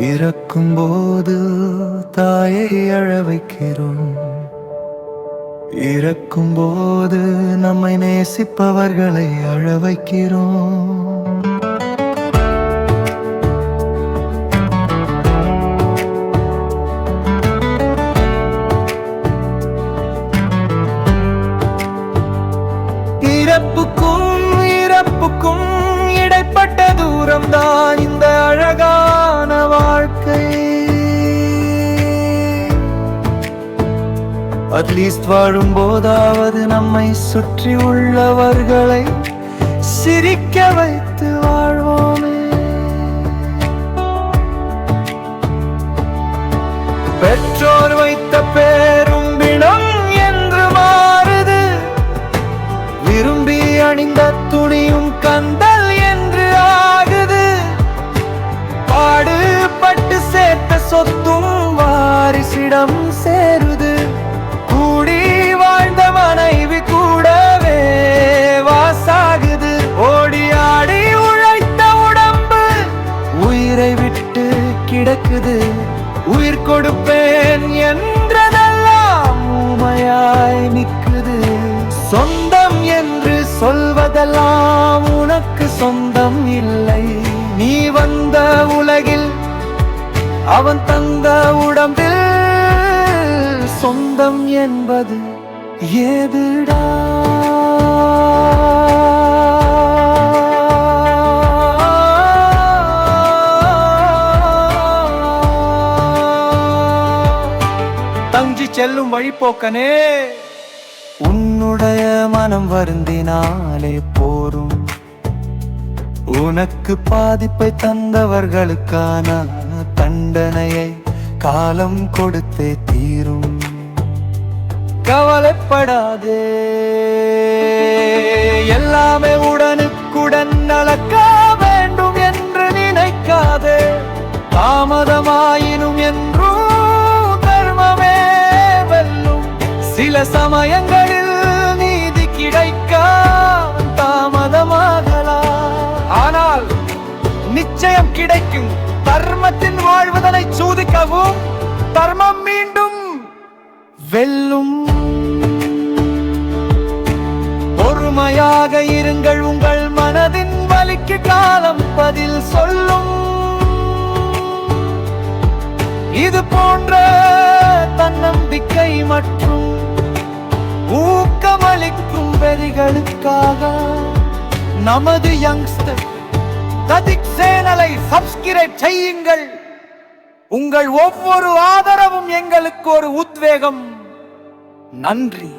பிறக்கும் போது தாயை அழ வைக்கிறோம். இறக்கும் போது நம்மை நேசிப்பவர்களை அழ வைக்கிறோம். இறப்புக்கும் இறப்புக்கும் இடைப்பட்ட தூரம்தான் இந்த அழகா அட்லீஸ்ட் வாழும் போதாவது நம்மை சுற்றி உள்ளவர்களை சிரிக்க வைத்து வாழ்வோமே. பெற்றோர் வைத்த பேர் சொந்தம் இல்லை. நீ வந்த உலகில் அவன் தந்த உடம்பில் சொந்தம் என்பது ஏதுடா? தஞ்சி செல்லும் வழிபோக்கனே உன்னுடைய மனம் வருந்தினாலே போரும் உனக்கு பாதிப்பை தந்தவர்களுக்கான தண்டனையை காலம் கொடுத்தே தீரும். கவலைப்படாதே. எல்லாமே உடனுக்குடன் நடக்க வேண்டும் என்று நினைக்காதே. தாமதமாயினும் என்றும் கர்மமே வெல்லும். சில சமயங்கள் நிச்சயம் கிடைக்கும். தர்மத்தின் வாழ்வதனை சூதிக்கவும். தர்மம் மீண்டும் வெல்லும். பொறுமையாக இருங்கள் உங்கள் மனதின் வலிக்கு காலம் பதில் சொல்லும். இது போன்ற தன்னம்பிக்கை மற்றும் ஊக்கமளிக்கும் வெறிகளுக்காக நமது யங்ஸ்டர் ததிக் சேனலை சப்ஸ்கிரைப் செய்யுங்கள். உங்கள் ஒவ்வொரு ஆதரவும் எங்களுக்கு ஒரு உத்வேகம். நன்றி.